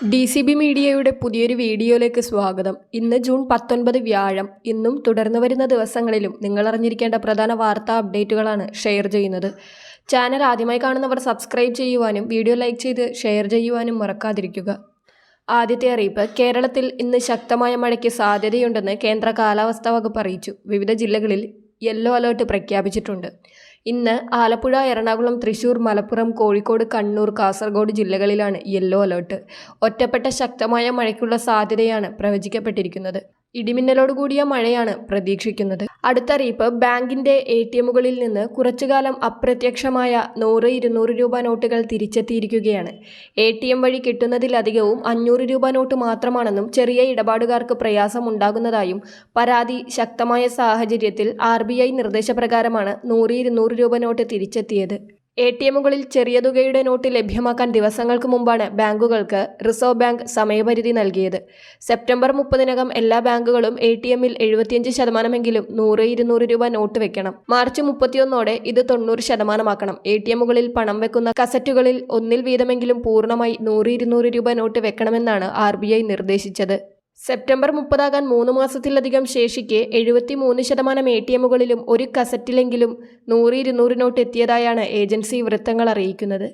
D C B മീഡിയയുടെ പുതിയൊരു വീഡിയോയിലേക്ക് സ്വാഗതം. ഇന്ന് ജൂൺ പത്തൊൻപത് വ്യാഴം. ഇന്നും തുടർന്നു വരുന്ന ദിവസങ്ങളിലും നിങ്ങൾ അറിഞ്ഞിരിക്കേണ്ട പ്രധാന വാർത്താ അപ്ഡേറ്റുകളാണ് ഷെയർ ചെയ്യുന്നത്. ചാനൽ ആദ്യമായി കാണുന്നവർ സബ്സ്ക്രൈബ് ചെയ്യുവാനും വീഡിയോ ലൈക്ക് ചെയ്ത് ഷെയർ ചെയ്യുവാനും മറക്കാതിരിക്കുക. ആദ്യത്തെ അറിയിപ്പ് കേരളത്തിൽ ഇന്ന് ശക്തമായ മഴയ്ക്ക് സാധ്യതയുണ്ടെന്ന് കേന്ദ്ര കാലാവസ്ഥാ വകുപ്പ് അറിയിച്ചു. വിവിധ ജില്ലകളിൽ യെല്ലോ അലേർട്ട് പ്രഖ്യാപിച്ചിട്ടുണ്ട്. ഇന്ന് ആലപ്പുഴ എറണാകുളം തൃശൂർ മലപ്പുറം കോഴിക്കോട് കണ്ണൂർ കാസർഗോഡ് ജില്ലകളിലാണ് യെല്ലോ അലേർട്ട്. ഒറ്റപ്പെട്ട ശക്തമായ മഴയ്ക്കുള്ള സാധ്യതയാണ് പ്രവചിക്കപ്പെട്ടിരിക്കുന്നത്. ഇടിമിന്നലോട് കൂടിയ മഴയാണ് പ്രതീക്ഷിക്കുന്നത്. അടുത്തറിയിപ്പ് ബാങ്കിന്റെ എ ടി എമ്മുകളിൽ നിന്ന് കുറച്ചുകാലം അപ്രത്യക്ഷമായ നൂറ് ഇരുന്നൂറ് രൂപ നോട്ടുകൾ തിരിച്ചെത്തിയിരിക്കുകയാണ്. എ ടി എം വഴി കിട്ടുന്നതിലധികവും അഞ്ഞൂറ് രൂപ നോട്ട് മാത്രമാണെന്നും ചെറിയ ഇടപാടുകാർക്ക് പ്രയാസമുണ്ടാകുന്നതായും പരാതി ശക്തമായ സാഹചര്യത്തിൽ ആർ ബി ഐ നിർദ്ദേശപ്രകാരമാണ് നൂറ് ഇരുന്നൂറ് രൂപ നോട്ട് തിരിച്ചെത്തിയത്. എ ടി എമ്മുകളിൽ ചെറിയ തുകയുടെ നോട്ട് ലഭ്യമാക്കാൻ ദിവസങ്ങൾക്ക് മുമ്പാണ് ബാങ്കുകൾക്ക് റിസർവ് ബാങ്ക് സമയപരിധി നൽകിയത്. സെപ്റ്റംബർ മുപ്പതിനകം എല്ലാ ബാങ്കുകളും എ ടി എമ്മിൽ എഴുപത്തിയഞ്ച് ശതമാനമെങ്കിലും നൂറ് ഇരുന്നൂറ് രൂപ നോട്ട് വെക്കണം. മാർച്ച് മുപ്പത്തിയൊന്നോടെ ഇത് തൊണ്ണൂറ് ശതമാനമാക്കണം. എ ടി എമ്മുകളിൽ പണം വെക്കുന്ന കസറ്റുകളിൽ ഒന്നിൽ വീതമെങ്കിലും പൂർണമായി നൂറ് ഇരുന്നൂറ് രൂപ നോട്ട് വെക്കണമെന്നാണ് ആർ നിർദ്ദേശിച്ചത്. സെപ്റ്റംബർ മുപ്പതാകാൻ മൂന്ന് മാസത്തിലധികം ശേഷിക്കെ എഴുപത്തി മൂന്ന് ശതമാനം എ ടി എമ്മുകളിലും ഒരു കസറ്റിലെങ്കിലും നൂറ് ഇരുന്നൂറ് നോട്ട് എത്തിയതായാണ് ഏജൻസി വൃത്തങ്ങൾ അറിയിക്കുന്നത്.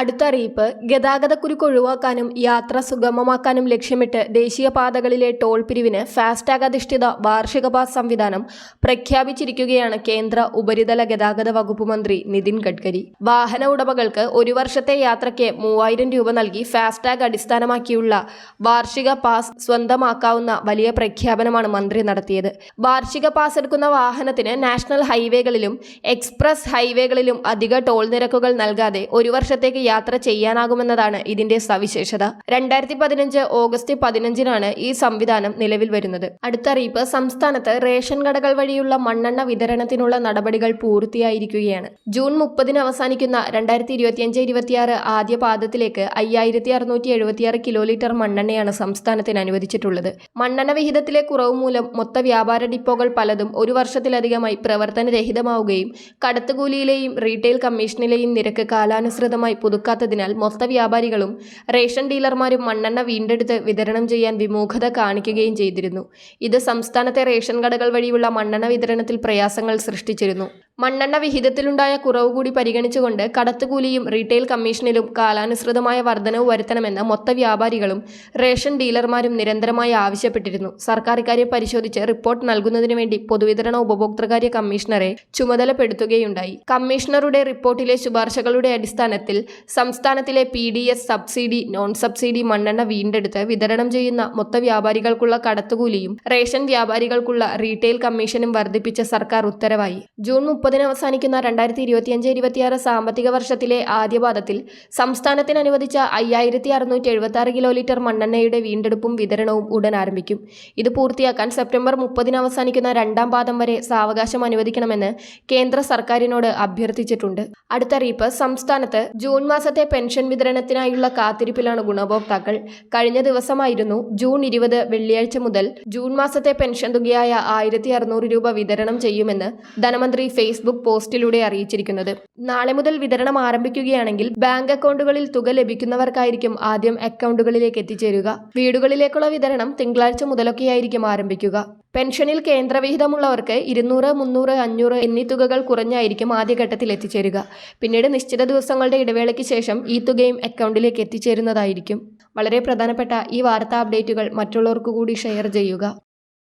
അടുത്ത അറിയിപ്പ് ഗതാഗതക്കുരുക്ക് ഒഴിവാക്കാനും യാത്ര സുഗമമാക്കാനും ലക്ഷ്യമിട്ട് ദേശീയപാതകളിലെ ടോൾ പിരിവിന് ഫാസ്ടാഗ് അധിഷ്ഠിത വാർഷിക പാസ് സംവിധാനം പ്രഖ്യാപിച്ചിരിക്കുകയാണ് കേന്ദ്ര ഉപരിതല ഗതാഗത വകുപ്പ് മന്ത്രി നിതിൻ ഗഡ്കരി. വാഹന ഉടമകൾക്ക് ഒരു വർഷത്തെ യാത്രയ്ക്ക് മൂവായിരം രൂപ നൽകി ഫാസ്ടാഗ് അടിസ്ഥാനമാക്കിയുള്ള വാർഷിക പാസ് സ്വന്തമാക്കാവുന്ന വലിയ പ്രഖ്യാപനമാണ് മന്ത്രി നടത്തിയത്. വാർഷിക പാസ് എടുക്കുന്ന വാഹനത്തിന് നാഷണൽ ഹൈവേകളിലും എക്സ്പ്രസ് ഹൈവേകളിലും അധിക ടോൾ നിരക്കുകൾ നൽകാതെ ഒരു വർഷത്തേക്ക് യാത്ര ചെയ്യാനാകുമെന്നതാണ് ഇതിന്റെ സവിശേഷത. രണ്ടായിരത്തി പതിനഞ്ച് ഓഗസ്റ്റ് പതിനഞ്ചിനാണ് ഈ സംവിധാനം നിലവിൽ വരുന്നത്. അടുത്തറിയിപ്പ് സംസ്ഥാനത്ത് റേഷൻ കടകൾ വഴിയുള്ള മണ്ണെണ്ണ വിതരണത്തിനുള്ള നടപടികൾ പൂർത്തിയായിരിക്കുകയാണ്. ജൂൺ മുപ്പതിന് അവസാനിക്കുന്ന രണ്ടായിരത്തി ഇരുപത്തിയഞ്ച് ഇരുപത്തിയാറ് ആദ്യ പാദത്തിലേക്ക് അയ്യായിരത്തി അറുന്നൂറ്റി എഴുപത്തിയാറ് കിലോ ലിറ്റർ മണ്ണെണ്ണയാണ് സംസ്ഥാനത്തിന് അനുവദിച്ചിട്ടുള്ളത്. മണ്ണെണ്ണ വിഹിതത്തിലെ കുറവ് മൂലം മൊത്ത വ്യാപാര ഡിപ്പോകൾ പലതും ഒരു വർഷത്തിലധികമായി പ്രവർത്തനരഹിതമാവുകയും കടത്തുകൂലിയിലെയും റീറ്റെയിൽ കമ്മീഷനിലെയും നിരക്ക് കാലാനുസൃതമായി പുതുക്കാത്തതിനാൽ മൊത്ത വ്യാപാരികളും റേഷൻ ഡീലർമാരും മണ്ണെണ്ണ വീണ്ടെടുത്ത് വിതരണം ചെയ്യാൻ വിമുഖത കാണിക്കുകയും ചെയ്തിരുന്നു. ഇത് സംസ്ഥാനത്തെ റേഷൻ കടകൾ വഴിയുള്ള മണ്ണെണ്ണ വിതരണത്തിൽ പ്രയാസങ്ങൾ സൃഷ്ടിച്ചിരുന്നു. മണ്ണെണ്ണ വിഹിതത്തിലുണ്ടായ കുറവ് കൂടി പരിഗണിച്ചുകൊണ്ട് കടത്തുകൂലിയും റീറ്റെയിൽ കമ്മീഷനിലും കാലാനുസൃതമായ വർധനവ് വരുത്തണമെന്ന് മൊത്ത വ്യാപാരികളും റേഷൻ ഡീലർമാരും നിരന്തരമായി ആവശ്യപ്പെട്ടിരുന്നു. സർക്കാർ ഇക്കാര്യം പരിശോധിച്ച് റിപ്പോർട്ട് നൽകുന്നതിനു വേണ്ടി പൊതുവിതരണ ഉപഭോക്തൃകാര്യ കമ്മീഷണറെ ചുമതലപ്പെടുത്തുകയുണ്ടായി. കമ്മീഷണറുടെ റിപ്പോർട്ടിലെ ശുപാർശകളുടെ അടിസ്ഥാനത്തിൽ സംസ്ഥാനത്തിലെ പി സബ്സിഡി നോൺ സബ്സിഡി മണ്ണെണ്ണ വീണ്ടെടുത്ത് വിതരണം ചെയ്യുന്ന മൊത്ത വ്യാപാരികൾക്കുള്ള കടത്തുകൂലിയും റേഷൻ വ്യാപാരികൾക്കുള്ള റീറ്റെയിൽ കമ്മീഷനും വർദ്ധിപ്പിച്ച സർക്കാർ ഉത്തരവായി. ജൂൺ മുപ്പതിന് അവസാനിക്കുന്ന രണ്ടായിരത്തി ഇരുപത്തിയഞ്ച് ഇരുപത്തിയാറ് സാമ്പത്തിക വർഷത്തിലെ ആദ്യപാദത്തിൽ സംസ്ഥാനത്തിന് അനുവദിച്ച അയ്യായിരത്തി അറുന്നൂറ്റി എഴുപത്തി ആറ് കിലോ ലിറ്റർ മണ്ണെണ്ണയുടെ വീണ്ടെടുപ്പും വിതരണവും ഉടൻ ആരംഭിക്കും. ഇത് പൂർത്തിയാക്കാൻ സെപ്റ്റംബർ മുപ്പതിന് അവസാനിക്കുന്ന രണ്ടാം പാദം വരെ സാവകാശം അനുവദിക്കണമെന്ന് കേന്ദ്ര സർക്കാരിനോട് അഭ്യർത്ഥിച്ചിട്ടുണ്ട്. അടുത്ത അറിയിപ്പ് സംസ്ഥാനത്ത് ജൂൺ മാസത്തെ പെൻഷൻ വിതരണത്തിനായുള്ള കാത്തിരിപ്പിലാണ് ഗുണഭോക്താക്കൾ. കഴിഞ്ഞ ദിവസമായിരുന്നു ജൂൺ ഇരുപത് വെള്ളിയാഴ്ച മുതൽ ജൂൺ മാസത്തെ പെൻഷൻ തുകയായ ആയിരത്തി രൂപ വിതരണം ചെയ്യുമെന്ന് ധനമന്ത്രി ഫേസ്ബുക്ക് പോസ്റ്റിലൂടെ അറിയിച്ചിരിക്കുന്നത്. നാളെ മുതൽ വിതരണം ആരംഭിക്കുകയാണെങ്കിൽ ബാങ്ക് അക്കൗണ്ടുകളിൽ തുക ലഭിക്കുന്നവർക്കായിരിക്കും ആദ്യം അക്കൗണ്ടുകളിലേക്ക് എത്തിച്ചേരുക. വീടുകളിലേക്കുള്ള വിതരണം തിങ്കളാഴ്ച മുതലൊക്കെയായിരിക്കും ആരംഭിക്കുക. പെൻഷനിൽ കേന്ദ്രവിഹിതമുള്ളവർക്ക് ഇരുന്നൂറ് മുന്നൂറ് അഞ്ഞൂറ് എന്നീ തുകകൾ കുറഞ്ഞായിരിക്കും ആദ്യഘട്ടത്തിൽ എത്തിച്ചേരുക. പിന്നീട് നിശ്ചിത ദിവസങ്ങളുടെ ഇടവേളയ്ക്ക് ശേഷം ഈ തുകയും അക്കൗണ്ടിലേക്ക് എത്തിച്ചേരുന്നതായിരിക്കും. വളരെ പ്രധാനപ്പെട്ട ഈ വാർത്താ അപ്ഡേറ്റുകൾ മറ്റുള്ളവർക്ക് കൂടി ഷെയർ ചെയ്യുക.